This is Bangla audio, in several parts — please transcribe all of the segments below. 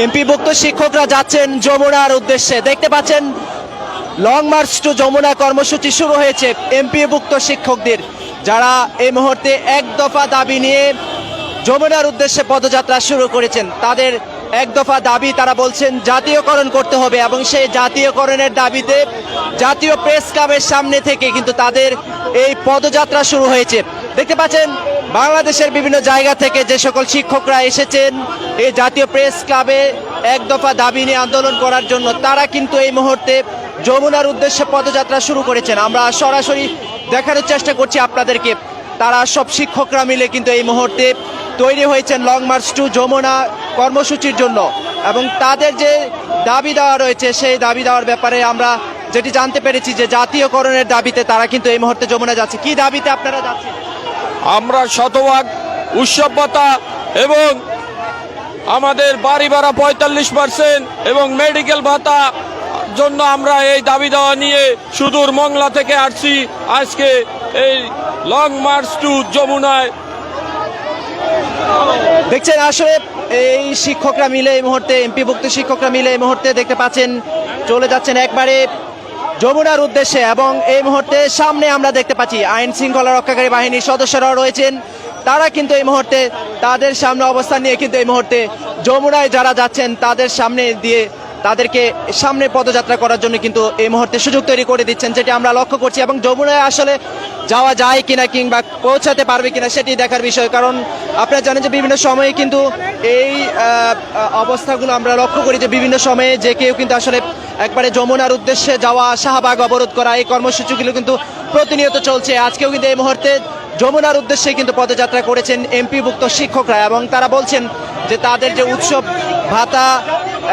এমপিভুক্ত শিক্ষকরা যাচ্ছেন যমুনার উদ্দেশ্যে। দেখতে পাচ্ছেন লং মার্চ টু যমুনা কর্মসূচি শুরু হয়েছে এমপিভুক্ত শিক্ষকদের, যারা এই মুহূর্তে এক দফা দাবি নিয়ে যমুনার উদ্দেশ্যে পদযাত্রা শুরু করেছেন। তাদের এক দফা দাবি তারা বলছেন, জাতীয়করণ করতে হবে এবং সেই জাতীয়করণের দাবিতে জাতীয় প্রেস ক্লাবের সামনে থেকে কিন্তু তাদের এই পদযাত্রা শুরু হয়েছে। দেখতে পাচ্ছেন বাংলাদেশের বিভিন্ন জায়গা থেকে যে সকল শিক্ষকরা এসেছেন, এই জাতীয় প্রেস ক্লাবে এক দফা দাবি নিয়ে আন্দোলন করার জন্য, তারা কিন্তু এই মুহূর্তে যমুনার উদ্দেশ্যে পদযাত্রা শুরু করেছেন। আমরা সরাসরি দেখানোর চেষ্টা করছি আপনাদেরকে। তারা সব শিক্ষকরা মিলে কিন্তু এই মুহূর্তে তৈরি হয়েছেন লং মার্চ টু যমুনা কর্মসূচির জন্য। এবং তাদের যে দাবি দেওয়া রয়েছে, সেই দাবি দেওয়ার ব্যাপারে আমরা যেটি জানতে পেরেছি যে জাতীয়করণের দাবিতে তারা কিন্তু এই মুহূর্তে যমুনা যাচ্ছে। কি দাবিতে আপনারা যাচ্ছেন? আমরা শতভাগ উৎসব ভাতা এবং আমাদের বাড়ি ভাড়া পঁয়তাল্লিশ পার্সেন্ট এবং মেডিকেল ভাতা জন্য আমরা এই দাবি দেওয়া নিয়ে সুদূর মংলা থেকে আসছি। আজকে এই লং মার্চ টু যমুনায়। দেখছেন আসলে এই শিক্ষকরা মিলে এই মুহূর্তে এমপি এমপিভুক্ত শিক্ষকরা মিলে এই মুহূর্তে দেখতে পাচ্ছেন, চলে যাচ্ছেন একবারে যমুনার উদ্দেশ্যে এবং এই মুহূর্তে সামনে আমরা দেখতে পাচ্ছি আইন শৃঙ্খলা রক্ষাকারী বাহিনীর সদস্যরাও রয়েছেন। তারা কিন্তু এই মুহূর্তে তাদের সামনে অবস্থান নিয়ে কিন্তু এই মুহূর্তে যমুনায় যারা যাচ্ছেন, তাদের সামনে দিয়ে তাদেরকে সামনে পদযাত্রা করার জন্য কিন্তু এই মুহূর্তে সুযোগ তৈরি করে দিচ্ছেন, যেটি আমরা লক্ষ্য করছি এবং যমুনায় আসলে যাওয়া যায় কিনা কিংবা পৌঁছাতে পারবে কিনা সেটি দেখার বিষয়। কারণ আপনারা জানেন যে বিভিন্ন সময়ে কিন্তু এই অবস্থাগুলো আমরা লক্ষ্য করি যে বিভিন্ন সময়ে যে কেউ কিন্তু আসলে একবারে যমুনার উদ্দেশ্যে যাওয়া, শাহবাগ অবরোধ করা, এই কর্মসূচিগুলো কিন্তু প্রতিনিয়ত চলছে। আজকেও কিন্তু এই মুহূর্তে যমুনার উদ্দেশ্যে কিন্তু পদযাত্রা করেছেন এমপিভুক্ত শিক্ষকরা এবং তারা বলছেন যে তাদের যে উৎসব ভাতা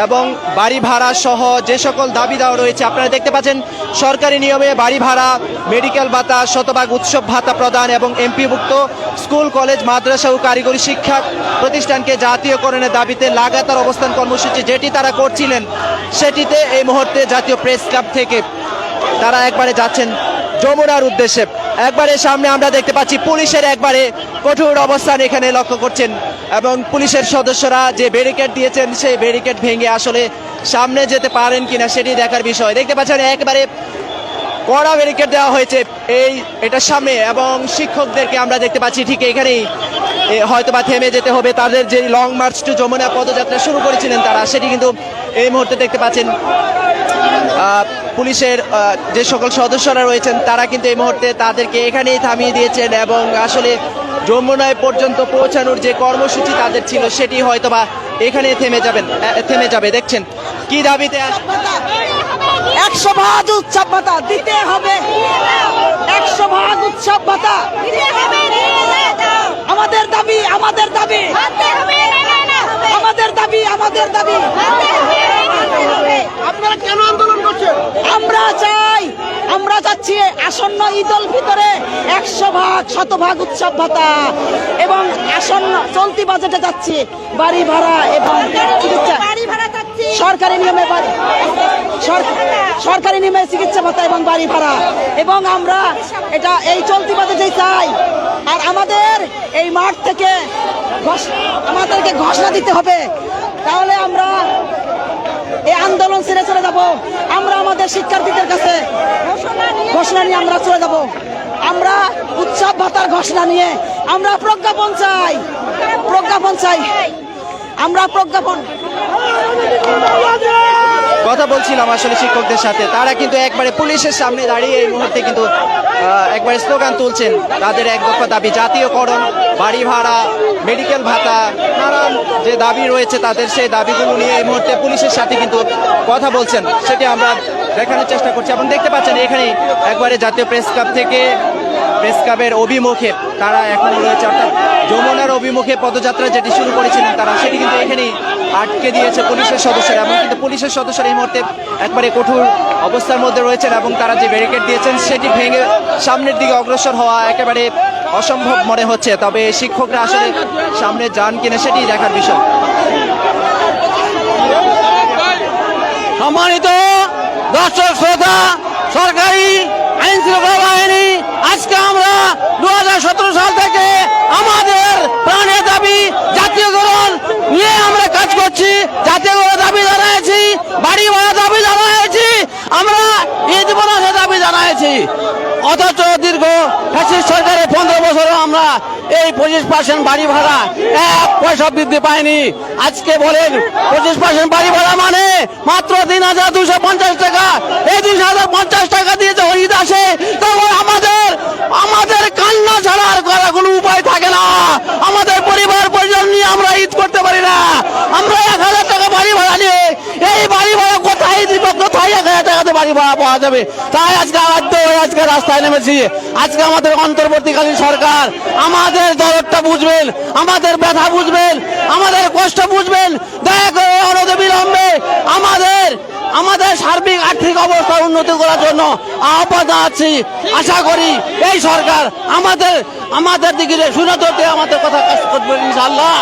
এবং বাড়ি ভাড়া সহ যে সকল দাবি দেওয়া রয়েছে, আপনারা দেখতে পাচ্ছেন, সরকারি নিয়মে বাড়ি ভাড়া মেডিকেল ভাতা, শতভাগ উৎসব ভাতা প্রদান এবং এমপিভুক্ত স্কুল, কলেজ, মাদ্রাসা ও কারিগরি শিক্ষা প্রতিষ্ঠানকে জাতীয়করণের দাবিতে লাগাতার অবস্থান কর্মসূচি যেটি তারা করছিলেন, সেটিতে এই মুহূর্তে জাতীয় প্রেস ক্লাব থেকে তারা একবারে যাচ্ছেন যমুনার উদ্দেশ্যে। একবারে সামনে আমরা দেখতে পাচ্ছি, পুলিশের একবারে কঠোর অবস্থান এখানে লক্ষ্য করছেন এবং পুলিশের সদস্যরা যে ব্যারিকেড দিয়েছেন সেই ব্যারিকেড ভেঙে আসলে সামনে যেতে পারেন কিনা সেটি দেখার বিষয়। দেখতে পাচ্ছেন একবারে কড়া ব্যারিকেড দেওয়া হয়েছে এই এটার সামনে এবং শিক্ষকদেরকে আমরা দেখতে পাচ্ছি ঠিক এখানেই। এ, হয়তোবা থেমে যেতে হবে তাদের যে লং মার্চ টু যমুনা পদযাত্রা শুরু করেছিলেন তারা সেটি কিন্তু এই মুহূর্তে দেখতে পাচ্ছেন। পুলিশের যে সকল সদস্যরা রয়েছেন তারা কিন্তু এই মুহূর্তে তাদেরকে এখানেই থামিয়ে দিয়েছেন এবং আসলে যমুনায় পর্যন্ত পৌঁছানোর যে কর্মসূচি তাদের ছিল সেটি হয়তোবা এখানে থেমে যাবেন থেমে যাবে। দেখছেন কি দাবিতে একশো ভাগ উৎসব ভাতা দিতে হবে। একশো ভাগ উৎসব ভাতা। আমাদের দাবি আমাদের দাবি। আমাদের দাবি আমাদের দাবি। আপনারা কেন আন্দোলন আমরা চাই, আমরা চাচ্ছি আসন্ন ঈদল ভিতরে একশো ভাগ, শতভাগ উৎসব ভাতা। এবং আসন্ন চলতি বাজেটে যাচ্ছি, বাড়ি ভাড়া এবং চিকিৎসা। সরকারি নিয়মে বাড়ি সরকারি নিয়মে চিকিৎসা ভাতা এবং বাড়ি ভাড়া। এবং আমরা এটা এই চলতি বাজেটে চাই। আর আমাদের এই মাঠ থেকে আমাদেরকে ঘোষণা দিতে হবে। তাহলে আমরা এই আন্দোলন ছেড়ে চলে যাব। আমরা আমাদের শিক্ষার্থীদের কাছে ঘোষণা নিয়ে আমরা চলে যাব। আমরা উৎসব ভাতার ঘোষণা নিয়ে আমরা প্রজ্ঞাপন চাই। প্রজ্ঞাপন চাই। আমরা প্রজ্ঞাপন কথা বলছিলাম আসলে শিক্ষকদের সাথে। তারা কিন্তু একবারে পুলিশের সামনে দাঁড়িয়ে এই মুহূর্তে কিন্তু একবারে স্লোগান তুলছেন। তাদের এক দফা দাবি, জাতীয়করণ, বাড়ি ভাড়া, মেডিকেল ভাতা নানান যে দাবি রয়েছে তাদের, সেই দাবিগুলো নিয়ে এই মুহূর্তে পুলিশের সাথে কিন্তু কথা বলছেন। সেটি আমরা দেখানোর চেষ্টা করছি। এবং দেখতে পাচ্ছেন, এখানে একবারে জাতীয় প্রেস ক্লাব থেকে, প্রেস ক্লাবের অভিমুখে তারা এখনও রয়েছে। অর্থাৎ যমুনার অভিমুখে পদযাত্রা যেটি শুরু করেছিলেন তারা, সেটি কিন্তু এখানেই আটকে দিয়েছে পুলিশের সদস্যরা, এবং কিন্তু পুলিশের সদস্যরা এই মুহূর্তে একবারে কঠোর অবস্থার মধ্যে রয়েছেন এবং তারা যে ব্যারিকেড দিয়েছেন সেটি ভেঙে সামনের দিকে অগ্রসর হওয়া একেবারে অসম্ভব মনে হচ্ছে। তবে শিক্ষকরা আসলে সামনে যান কিনা সেটি দেখার বিষয়। সম্মানিত দর্শক, শ্রোতা, সরকারি আইন শৃঙ্খলা বাহিনী আজকে আমরা দু হাজার সতেরো সাল থেকে আমাদের প্রাণের দাবি জাতীয়করণ নিয়ে আমরা কাজ করছি। জাতীয় দাবি জানাইছি বাড়ি ভাড়া দাবি জানাইছি আমরা ঈদ বোনাসের দাবি জানাইছি। অথচ দীর্ঘ ফ্যাসিস্ট সরকারের পনেরো বছরও আমরা এই পঁচিশ পার্সেন্ট বাড়ি ভাড়া, এক পয়সা বৃদ্ধি পাইনি। আজকে বলেন, পঁচিশ পার্সেন্ট বাড়ি ভাড়া মানে মাত্র তিন হাজার দুশো পঞ্চাশ টাকা। এই দুই হাজার পঞ্চাশ টাকা দিয়ে যখন ঈদ আসে, তখন আমাদের আমাদের কান্না ছাড়া আর করার কোনো উপায় থাকে না। আমাদের পরিবার পরিজন নিয়ে আমরা ঈদ করতে পারি না। আমরা এক হাজার টাকা বাড়ি ভাড়া নিয়ে এই বাড়ি ভাড়া কোথায় দিব, কোথায় এক হাজার টাকাতে বাড়ি ভাড়া পাওয়া যাবে? তাই আজকে বাধ্য হয়ে আজকে রাস্তায় নেমেছি। আজকে আমাদের অন্তর্বর্তীকালীন সরকার, আমাদের দরদটা বুঝবেন, আমাদের ব্যথা বুঝবেন, আমাদের কষ্ট বুঝবেন। দয়া করে বিলম্বে আমাদের আমাদের সার্বিক আর্থিক অবস্থা উন্নতি করার জন্য আহ্বান জানাচ্ছি। আশা করি এই সরকার আমাদের আমাদের দিকে সুনজরতে আমাদের কথা কাজ করবে ইনশাল্লাহ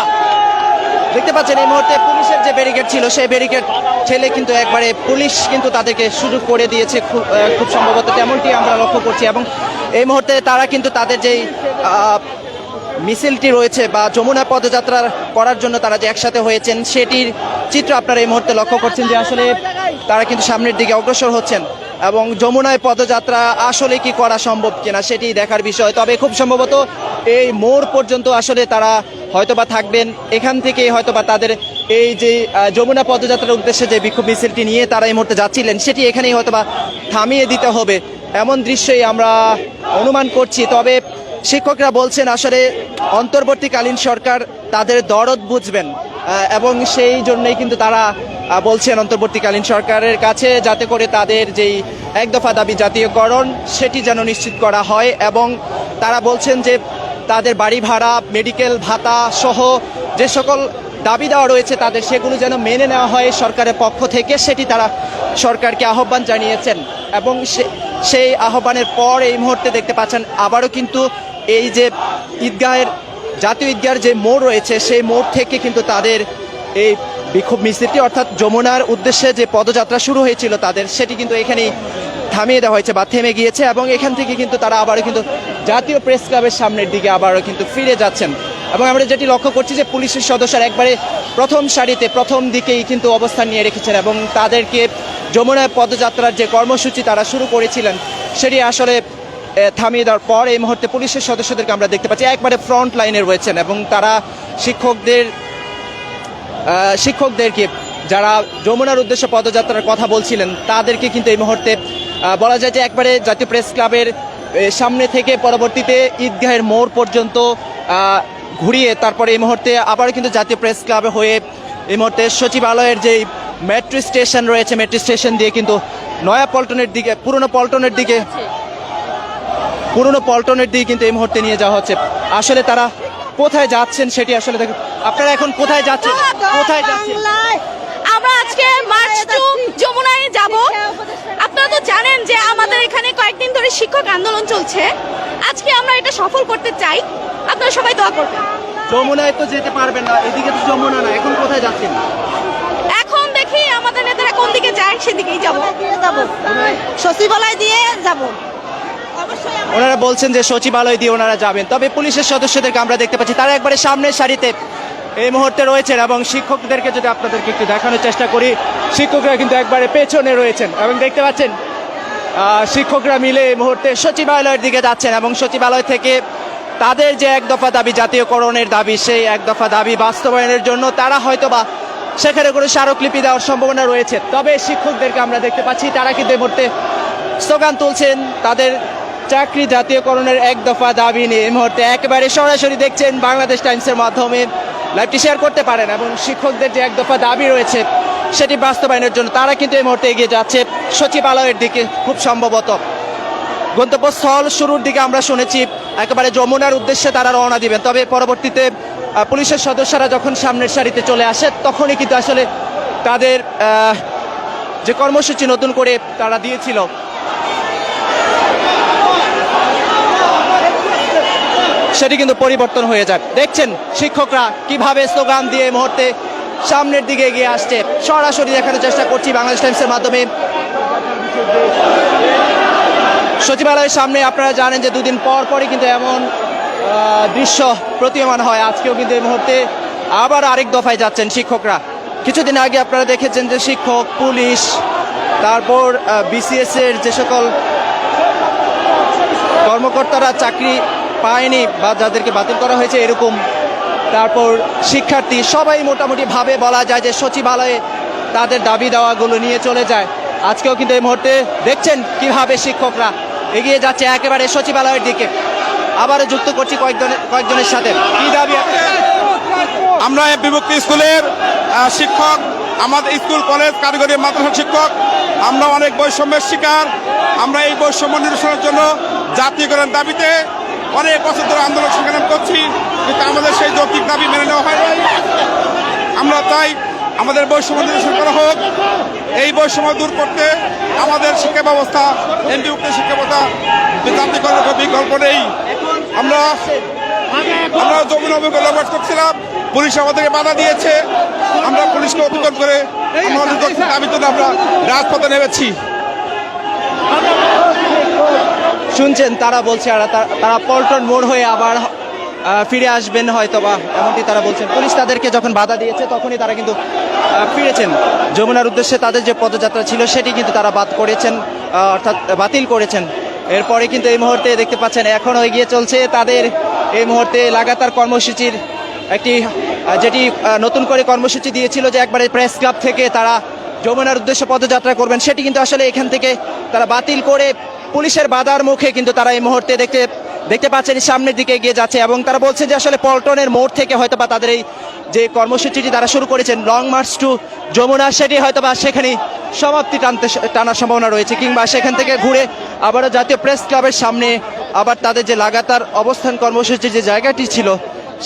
দেখতে পাচ্ছেন এই মুহূর্তে পুলিশের যে ব্যারিকেড ছিল, সেই ব্যারিকেড ঠেলে কিন্তু একবারে পুলিশ কিন্তু তাদেরকে সুযোগ করে দিয়েছে খুব খুব সম্ভবত তেমনটি আমরা লক্ষ্য করছি এবং এই মুহূর্তে তারা কিন্তু তাদের যেই মিছিলটি রয়েছে বা যমুনা পদযাত্রা করার জন্য তারা যে একসাথে হয়েছেন, সেটির চিত্র আপনারা এই মুহূর্তে লক্ষ্য করছেন যে আসলে তারা কিন্তু সামনের দিকে অগ্রসর হচ্ছেন। এবং যমুনায় পদযাত্রা আসলে কি করা সম্ভব কিনা সেটি দেখার বিষয়। তবে খুব সম্ভবত এই মোড় পর্যন্ত আসলে তারা হয়তোবা থাকবেন। এখান থেকে হয়তোবা তাদের এই যে যমুনা পদযাত্রার উদ্দেশ্যে যে বিক্ষোভ মিছিলটি নিয়ে তারা এই মুহূর্তে যাচ্ছিলেন, সেটি এখানেই হয়তোবা থামিয়ে দিতে হবে। এমন দৃশ্যই আমরা অনুমান করছি। তবে শিক্ষকরা বলছেন, আসলে অন্তর্বর্তীকালীন সরকার তাদের দরদ বুঝবেন এবং সেই জন্যই কিন্তু তারা বলছেন অন্তর্বর্তীকালীন সরকারের কাছে যাতে করে তাদের যেই এক দফা দাবি জাতীয়করণ, সেটি যেন নিশ্চিত করা হয় এবং তারা বলছেন যে তাদের বাড়ি ভাড়া মেডিকেল ভাতা সহ যে সকল দাবি দেওয়া রয়েছে তাদের, সেগুলো যেন মেনে নেওয়া হয় সরকারের পক্ষ থেকে, সেটি তারা সরকারকে আহ্বান জানিয়েছেন। এবং সেই আহ্বানের পর এই মুহূর্তে দেখতে পাচ্ছেন আবারও কিন্তু এই যে ঈদগাহের, জাতীয় ঈদগাহের যে মোড় রয়েছে, সেই মোড় থেকে কিন্তু তাদের এই বিক্ষোভ মিছিলটি অর্থাৎ যমুনার উদ্দেশ্যে যে পদযাত্রা শুরু হয়েছিল তাদের, সেটি কিন্তু এখানেই থামিয়ে দেওয়া হয়েছে বা থেমে গিয়েছে এবং এখান থেকে কিন্তু তারা আবারও কিন্তু জাতীয় প্রেস ক্লাবের সামনের দিকে আবারও কিন্তু ফিরে যাচ্ছেন। এবং আমরা যেটি লক্ষ্য করছি যে পুলিশের সদস্যরা একবারে প্রথম সারিতে প্রথম দিকেই কিন্তু অবস্থান নিয়ে রেখেছেন এবং তাদেরকে যমুনায় পদযাত্রার যে কর্মসূচি তারা শুরু করেছিলেন, সেটি আসলে থামিয়ে দেওয়ার পর এই মুহূর্তে পুলিশের সদস্যদেরকে আমরা দেখতে পাচ্ছি। একবারে ফ্রন্ট লাইনে রয়েছেন এবং তারা শিক্ষকদের শিক্ষকদেরকে যারা যমুনার উদ্দেশ্যে পদযাত্রার কথা বলছিলেন, তাদেরকে কিন্তু এই মুহূর্তে বলা যায় যে একবারে জাতীয় প্রেস ক্লাবের সামনে থেকে পরবর্তীতে ঈদগাহের মোড় পর্যন্ত ঘুরিয়ে তারপরে এই মুহূর্তে আবার কিন্তু জাতীয় প্রেস ক্লাবে হয়ে এই মুহূর্তে সচিবালয়ের যেই মেট্রো স্টেশন রয়েছে, মেট্রো স্টেশন দিয়ে কিন্তু নয়া পল্টনের দিকে, পুরনো পল্টনের দিকে, পুরনো পল্টনের দিকে কিন্তু এই মুহূর্তে নিয়ে যাওয়া হচ্ছে। আসলে তারা কোথায় যাচ্ছেন সেটি আসলে দেখুন। আপনারা এখন কোথায় যাচ্ছেন? কোথায় যাচ্ছেন? আমরা আজকে মার্চ টু যমুনায় যাব। আপনারা তো জানেন যে আমাদের এখানে কয়েকদিন ধরে শিক্ষক আন্দোলন চলছে। আজকে আমরা এটা সফল করতে চাই। আপনারা সবাই দোয়া করবেন। যমুনায় তো যেতে পারবেন না এদিকে তো যমুনা না। এখন কোথায় যাচ্ছেন? এখন দেখি আমাদের নেতারা কোন দিকে যায় সেদিকেই যাব। যাব? সচিবালয় দিয়ে যাব। ওনারা বলছেন যে সচিবালয় দিয়ে ওনারা যাবেন। তবে পুলিশের সদস্যদেরকে আমরা দেখতে পাচ্ছি, তারা একবারে সামনের সারিতে এই মুহূর্তে রয়েছেন এবং শিক্ষকদেরকে যদি আপনাদেরকে একটু দেখানোর চেষ্টা করি, শিক্ষকরা কিন্তু একবারে পেছনে রয়েছেন এবং দেখতে পাচ্ছেন শিক্ষকরা মিলে এই মুহূর্তে সচিবালয়ের দিকে যাচ্ছেন এবং সচিবালয় থেকে তাদের যে এক দফা দাবি, জাতীয়করণের দাবি, সেই এক দফা দাবি বাস্তবায়নের জন্য তারা হয়তো বা সেখানে কোনো স্মারকলিপি দেওয়ার সম্ভাবনা রয়েছে। তবে শিক্ষকদেরকে আমরা দেখতে পাচ্ছি, তারা কিন্তু এই মুহূর্তে স্লোগান তুলছেন, তাদের চাকরি জাতীয়করণের এক দফা দাবি নিয়ে এই মুহূর্তে একেবারে সরাসরি দেখছেন বাংলাদেশ টাইমসের মাধ্যমে। লাইভটি শেয়ার করতে পারেন এবং শিক্ষকদের যে এক দফা দাবি রয়েছে, সেটি বাস্তবায়নের জন্য তারা কিন্তু এই মুহূর্তে এগিয়ে যাচ্ছে সচিবালয়ের দিকে খুব সম্ভবত। গন্তব্যস্থল শুরুর দিকে আমরা শুনেছি, একেবারে যমুনার উদ্দেশ্যে তারা রওনা দিবেন। তবে পরবর্তীতে পুলিশের সদস্যরা যখন সামনের সারিতে চলে আসে, তখনই কিন্তু আসলে তাদের যে কর্মসূচি নতুন করে তারা দিয়েছিল সেটি কিন্তু পরিবর্তন হয়ে যায় দেখছেন শিক্ষকরা কীভাবে স্লোগান দিয়ে এই মুহূর্তে সামনের দিকে এগিয়ে আসছে। সরাসরি দেখানোর চেষ্টা করছি বাংলাদেশ টাইমসের মাধ্যমে। সচিবালয়ের সামনে আপনারা জানেন যে দুদিন পর পরই কিন্তু এমন দৃশ্য প্রতীয়মান হয়। আজকেও কিন্তু এই মুহূর্তে আবার আরেক দফায় যাচ্ছেন শিক্ষকরা। কিছুদিন আগে আপনারা দেখেছেন যে শিক্ষক, পুলিশ, তারপর বিসিএস এর যে সকল কর্মকর্তারা চাকরি পায়নি বা যাদেরকে বাতিল করা হয়েছে এরকম। তারপর শিক্ষার্থী সবাই মোটামুটি ভাবে বলা যায় যে সচিবালয়ে তাদের দাবি দেওয়াগুলো নিয়ে চলে যায়। আজকেও কিন্তু এই মুহূর্তে দেখছেন কীভাবে শিক্ষকরা এগিয়ে যাচ্ছে একেবারে সচিবালয়ের দিকে। আবারও যুক্ত করছি কয়েকজনের কয়েকজনের সাথে। কি দাবি আমরা বিভক্তি স্কুলের শিক্ষক, আমাদের স্কুল, কলেজ, কারিগরি, মাদ্রাসা শিক্ষক, আমরা অনেক বৈষম্যের শিকার। আমরা এই বৈষম্য নিরসনের জন্য জাতীয়করণ দাবিতে অনেক বছর ধরে আন্দোলন সংগ্রাম করছি, কিন্তু আমাদের সেই যৌক্তিক দাবি মেনে নেওয়া হয় নাই। আমরা তাই আমাদের বৈষম্য নিরসন করা হোক। এই বৈষম্য দূর করতে আমাদের শিক্ষা ব্যবস্থা এমপিভুক্ত শিক্ষা ব্যবস্থা কোনো বিকল্প নেই। আমরা আমরা জমিন অভিজ্ঞতা করছিলাম, পুলিশ আমাদেরকে বাধা দিয়েছে। আমরা পুলিশকে অতিক্রম করে যৌক্তিক আমরা রাজপথে নেমেছি। শুনছেন, তারা বলছে আর তারা পল্টন মোড় হয়ে আবার ফিরে আসবেন হয়তো বা এমনটি তারা বলছেন। পুলিশ তাদেরকে যখন বাধা দিয়েছে, তখনই তারা কিন্তু ফিরেছেন। যমুনার উদ্দেশ্যে তাদের যে পদযাত্রা ছিল, সেটি কিন্তু তারা বাদ করেছেন অর্থাৎ বাতিল করেছেন। এরপরে কিন্তু এই মুহূর্তে দেখতে পাচ্ছেন, এখনও এগিয়ে চলছে তাদের। এই মুহূর্তে লাগাতার কর্মসূচির একটি যেটি নতুন করে কর্মসূচি দিয়েছিল যে একবারে প্রেস ক্লাব থেকে তারা যমুনার উদ্দেশ্যে পদযাত্রা করবেন, সেটি কিন্তু আসলে এখান থেকে তারা বাতিল করে পুলিশের বাধার মুখে কিন্তু তারা এই মুহূর্তে দেখতে দেখতে পাচ্ছেন সামনের দিকে এগিয়ে যাচ্ছে এবং তারা বলছে যে আসলে পল্টনের মোড় থেকে হয়তো বা তাদের এই যে কর্মসূচিটি তারা শুরু করেছেন লং মার্চ টু যমুনা, সেটি হয়তো বা সেখানে সমাপ্তি টানতে টানার সম্ভাবনা রয়েছে কিংবা সেখান থেকে ঘুরে আবারও জাতীয় প্রেস ক্লাবের সামনে আবার তাদের যে লাগাতার অবস্থান কর্মসূচির যে জায়গাটি ছিল,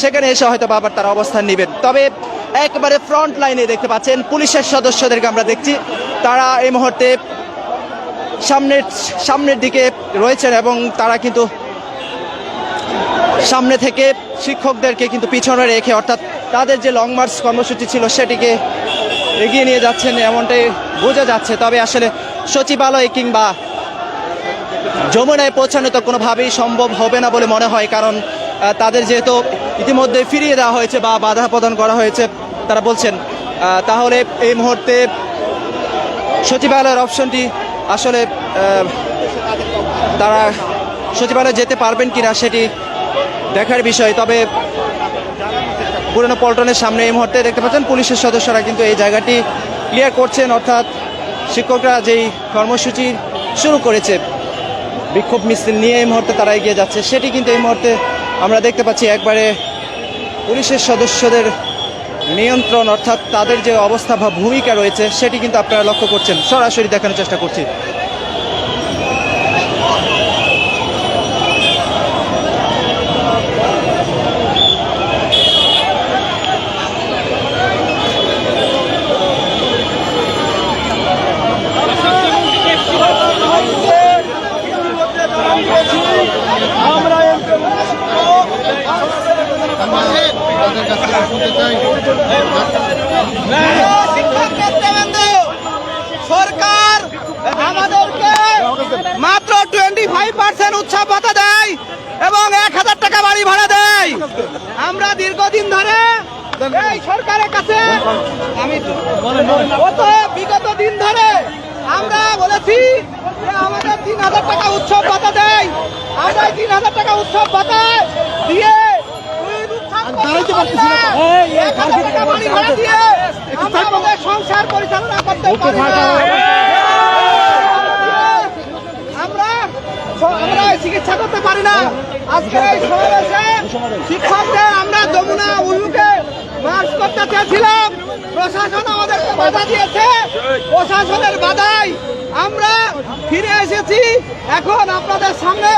সেখানে এসে হয়তো বা আবার তারা অবস্থান নেবেন। তবে একবারে ফ্রন্ট লাইনে দেখতে পাচ্ছেন পুলিশের সদস্যদেরকে আমরা দেখছি। তারা এই মুহূর্তে সামনের সামনের দিকে রয়েছেন এবং তারা কিন্তু সামনে থেকে শিক্ষকদেরকে কিন্তু পিছনে রেখে, অর্থাৎ তাদের যে লং মার্চ কর্মসূচি ছিল সেটিকে এগিয়ে নিয়ে যাচ্ছেন এমনটাই বোঝা যাচ্ছে। তবে আসলে সচিবালয় কিংবা যমুনায় পৌঁছানো তো কোনোভাবেই সম্ভব হবে না বলে মনে হয়, কারণ তাদের যেহেতু ইতিমধ্যে ফিরিয়ে দেওয়া হয়েছে বা বাধা প্রদান করা হয়েছে, তারা বলছেন তাহলে এই মুহূর্তে সচিবালয়ের অপশনটি আসলে তারা সচিবালয়ে যেতে পারবেন কিনা সেটি দেখার বিষয়। তবে পুরনো পল্টনের সামনে এই মুহূর্তে দেখতে পাচ্ছেন পুলিশের সদস্যরা কিন্তু এই জায়গাটি ক্লিয়ার করছেন, অর্থাৎ শিক্ষকরা যেই কর্মসূচি শুরু করেছে, বিক্ষোভ মিছিল নিয়ে এই মুহূর্তে তারা এগিয়ে যাচ্ছে, সেটি কিন্তু এই মুহূর্তে আমরা দেখতে পাচ্ছি একবারে পুলিশের সদস্যদের নিয়ন্ত্রণ অর্থাৎ তাদের যে অবস্থা বা ভূমিকা রয়েছে, সেটি কিন্তু আপনারা লক্ষ্য করছেন। সরাসরি দেখানোর চেষ্টা করছি। সরকার আমাদেরকে মাত্র টোয়েন্টি ফাইভ পার্সেন্ট উৎসব ভাতা দেয় এবং এক হাজার টাকা বাড়ি ভাড়া দেয়। আমরা দীর্ঘদিন ধরে এই সরকারের কাছে আমি গত বিগত দিন ধরে আমরা বলেছি আমাদের তিন হাজার টাকা উৎসব ভাতা দেয়। আমরা তিন হাজার টাকা উৎসব ভাতা দিয়ে উৎসব করতে পারি না। এক হাজার বাড়ি ভাড়া দিয়ে আমরা আমাদের সংসার পরিচালনা করতে পারি না। আমরা আমরা চিকিৎসা করতে পারি না। আজকে এই সমাবেশে শিক্ষকদের আমরা যমুনা উল্লুকে মার্চ করতে চেয়েছিলাম। প্রশাসন আমাদেরকে বাধা দিয়েছে। প্রশাসনের বাধায় আমরা ফিরে এসেছি। এখন আপনাদের সামনে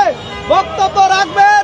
বক্তব্য রাখবেন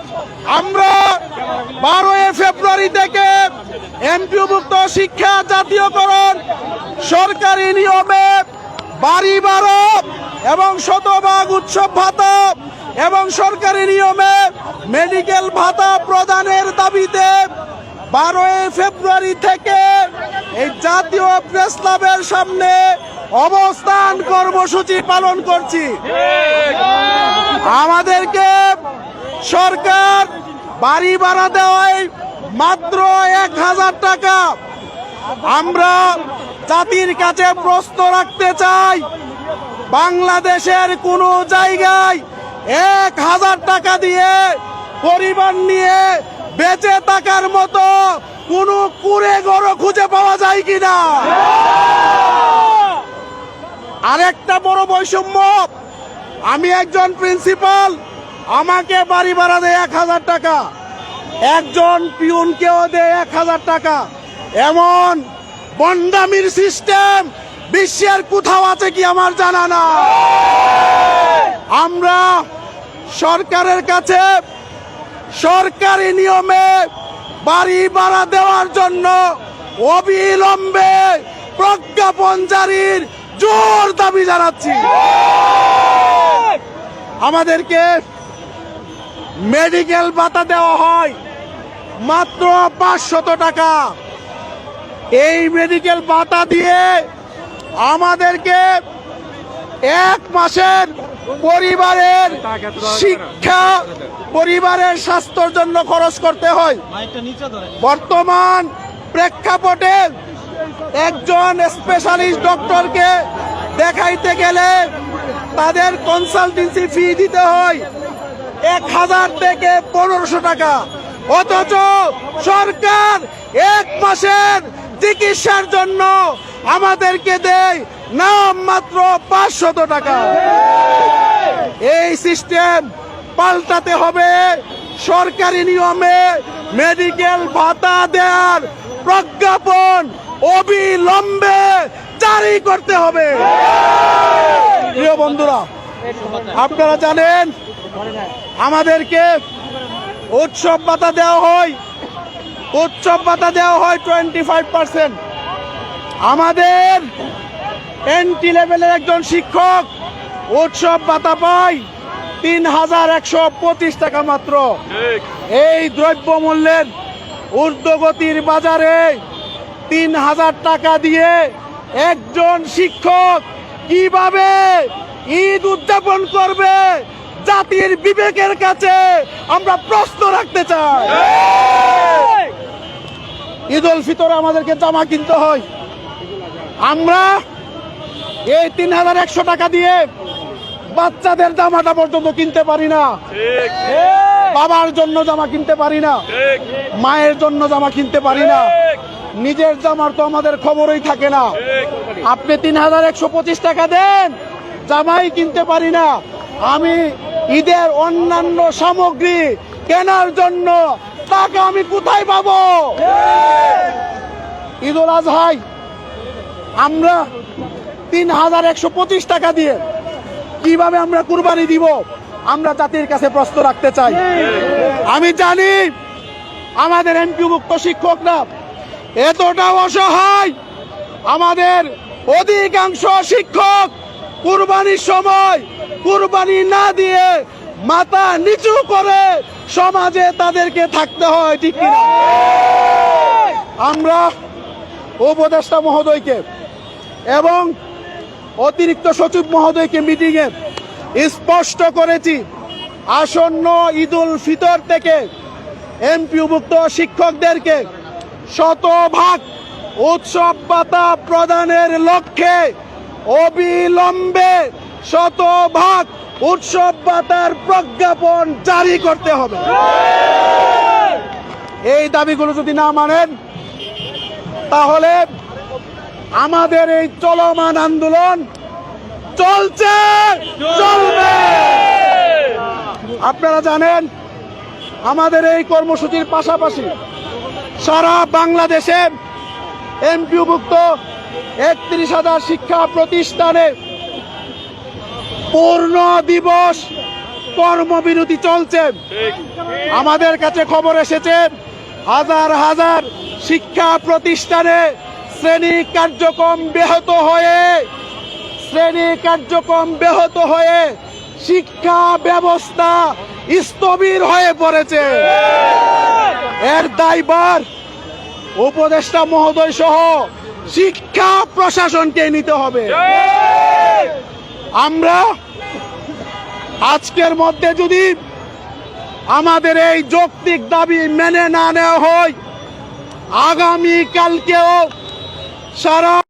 আমরা বারোই ফেব্রুয়ারি থেকে এমপিওভুক্ত শিক্ষা জাতীয়করণ সরকারি নিয়মে বাড়ি বারো এবং শতভাগ উৎসব ভাতা এবং সরকারি নিয়মে মেডিকেল ভাতা প্রদানের দাবিতে বারোই ফেব্রুয়ারি থেকে এই জাতীয় প্রেস ক্লাবের সামনে অবস্থান কর্মসূচি পালন করছি। আমাদেরকে সরকার বাড়ি ভাড়া দেওয়ায় মাত্র এক হাজার টাকা। আমরা জাতির কাছে প্রশ্ন রাখতে চাই, বাংলাদেশের কোনো জায়গায় এক হাজার টাকা দিয়ে পরিবার নিয়ে বেঁচে থাকার মতো কোনো কুড়ে গড় খুঁজে পাওয়া যায় কিনা? আরেকটা বড় বৈষম্য, আমি একজন প্রিন্সিপাল আমাকে বাড়ি ভাড়া দেয় এক হাজার টাকা। একজন পিউনকেও দেয় এক হাজার টাকা। এমন বন্ডামির সিস্টেম বিশ্বের কোথাও আছে কি আমার জানা না। আমরা সরকারের কাছে সরকারি নিয়মে বাড়ি ভাড়া দেওয়ার জন্য অবিলম্বে প্রজ্ঞাপন জারির জোর দাবি জানাচ্ছি। আমাদেরকে মেডিকেল ভাতা দেওয়া হয়। মাত্র পাঁচশত টাকা। এই মেডিকেল ভাতা দিয়ে আমাদেরকে এক মাসের পরিবারের শিক্ষা, পরিবারের স্বাস্থ্যর জন্য খরচ করতে হয়। বর্তমান প্রেক্ষাপটে একজন স্পেশালিস্ট ডক্টরকে দেখাইতে গেলে তাদের কনসালটেন্সি ফি দিতে হয়। এক হাজার থেকে পনেরোশো টাকা। অথচ সরকার এক মাসের চিকিৎসার জন্য আমাদেরকে দেয় নাম মাত্র পাঁচশত টাকা। এই সিস্টেম পাল্টাতে হবে সরকারি নিয়মে মেডিকেল ভাতা দেওয়ার প্রজ্ঞাপন অবিলম্বে জারি করতে হবে। প্রিয় বন্ধুরা, আপনারা জানেন আমাদেরকে উৎসব ভাতা দেওয়া হয়। উৎসব ভাতা দেওয়া হয় টোয়েন্টি ফাইভ পার্সেন্ট আমাদের এনটি লেভেলের একজন শিক্ষক উৎসব ভাতা পায় তিন হাজার একশো পঁচিশ টাকা মাত্র। এই দ্রব্য মূল্যের ঊর্ধ্বগতির বাজারে তিন হাজার টাকা দিয়ে একজন শিক্ষক কীভাবে ঈদ উদযাপন করবে? জাতির বিবেকের কাছে আমরা প্রশ্ন রাখতে চাই। ঈদ উল ফিতরে আমাদেরকে জামা কিনতে হয়। আমরা এই তিন হাজার একশো টাকা দিয়ে বাচ্চাদের জামাটা পর্যন্ত কিনতে পারি না। বাবার জন্য জামা কিনতে পারি না। মায়ের জন্য জামা কিনতে পারি না। নিজের জামার তো আমাদের খবরই থাকে না। আপনি তিন হাজার একশো পঁচিশ টাকা দেন জামাই কিনতে পারি না। আমি ঈদের অন্যান্য সামগ্রী কেনার জন্য টাকা আমি কোথায় পাব? ঈদুল আজহাই আমরা তিন হাজার একশো পঁচিশ টাকা দিয়ে কীভাবে আমরা কুরবানি দিব? আমরা জাতির কাছে প্রশ্ন রাখতে চাই। আমি জানি আমাদের এমপিভুক্ত শিক্ষকরা এতটা অসহায়। আমাদের অধিকাংশ শিক্ষক কুরবানির সময় কুরবানি না দিয়ে মাথা নিচু করে সমাজে তাদেরকে থাকতে হয়, ঠিক কিনা? আমরা উপদেষ্টা মহোদয়কে এবং অতিরিক্ত সচিব মহোদয়কে মিটিংয়ে স্পষ্ট করেছি, আসন্ন ঈদুল ফিতর থেকে এমপিভুক্ত শিক্ষকদেরকে শতভাগ উৎসব ভাতা প্রদানের লক্ষ্যে অবিলম্বে শতভাগ উৎসব ভাতার প্রজ্ঞাপন জারি করতে হবে। এই দাবিগুলো যদি না মানেন, তাহলে আমাদের এই চলমান আন্দোলন চলছে, চলবে। আপনারা জানেন, আমাদের এই কর্মসূচির পাশাপাশি সারা বাংলাদেশে এমপিভুক্ত একত্রিশ হাজার শিক্ষা প্রতিষ্ঠানে পূর্ণ দিবস কর্মবিরতি চলছে। আমাদের কাছে খবর এসেছে, হাজার হাজার শিক্ষা প্রতিষ্ঠানে শ্রেণি কার্যক্রম ব্যাহত হয়ে, শ্রেণি কার্যক্রম ব্যাহত হয়ে শিক্ষা ব্যবস্থা স্থবির হয়ে পড়েছে। এর দায়বার উপদেষ্টা মহোদয় সহ শিক্ষা প্রশাসনকে নিতে হবে। আমরা আজকের মধ্যে যদি আমাদের এই যৌক্তিক দাবি মেনে না নেওয়া হয় আগামী কালকেও সারা